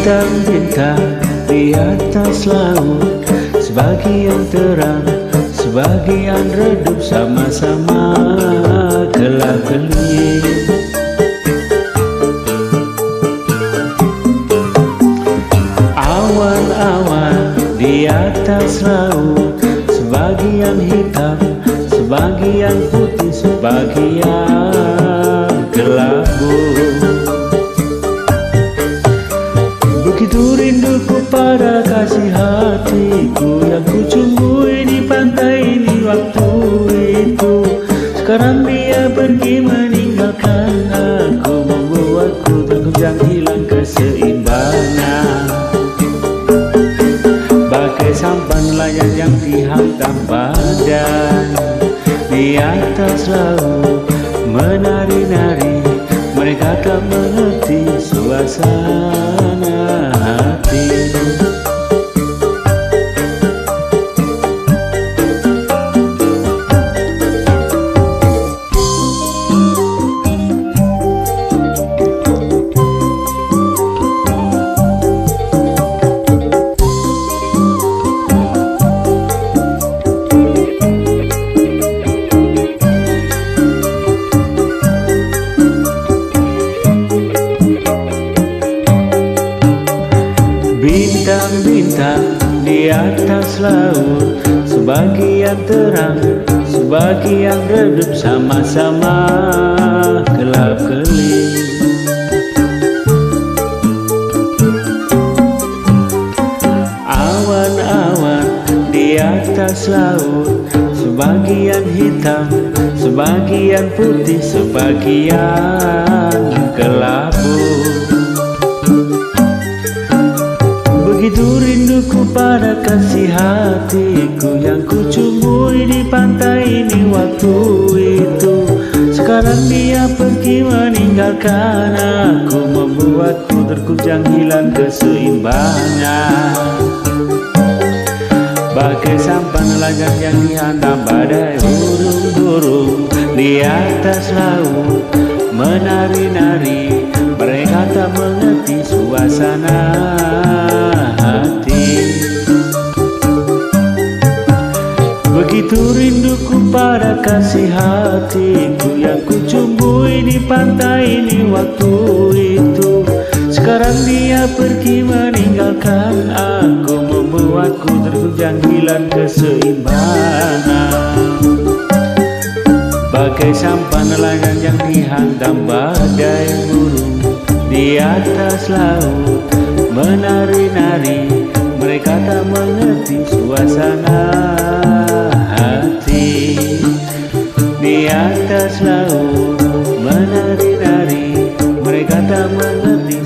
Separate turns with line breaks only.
bintang-bintang di atas laut sebagian terang sebagian redup Sama-sama gelap gelip Awan-awan di atas laut Sebagian hitam, sebagian putih Sebagian kelabu Begitu rinduku pada kasih hatiku Yang ku cunggui di waktu itu. Sekarang dia pergi meninggalkan aku Membuatku terkejang hilang keseimbangan. Bagai sampan nelayan yang dihantam badan Di atas laut menari-nari Mereka tak mengerti suasana Bintang-bintang di atas laut. Sebagian terang, sebagian redup Sama-sama. Gelap gelip. Awan-awan di atas laut. Sebagian hitam, sebagian putih Sebagian kelabu pada kasih hatiku Yang ku cumui di pantai ini waktu itu. Sekarang dia pergi meninggalkan aku Membuatku terkujang hilang keseimbangan. Bagai sampan nelayan yang dihantam badai Burung-burung di atas laut Menari-nari mereka tak mengerti suasana Begitu rinduku pada kasih hatiku Yang ku cumbui di pantai ini waktu itu. Sekarang dia pergi meninggalkan aku Membuatku terkujang hilang keseimbangan. Bagai sampan nelayan yang dihantam badai burung Di atas laut menari-nari Mereka tak mengerti suasana atas laut Mereka tak mengerti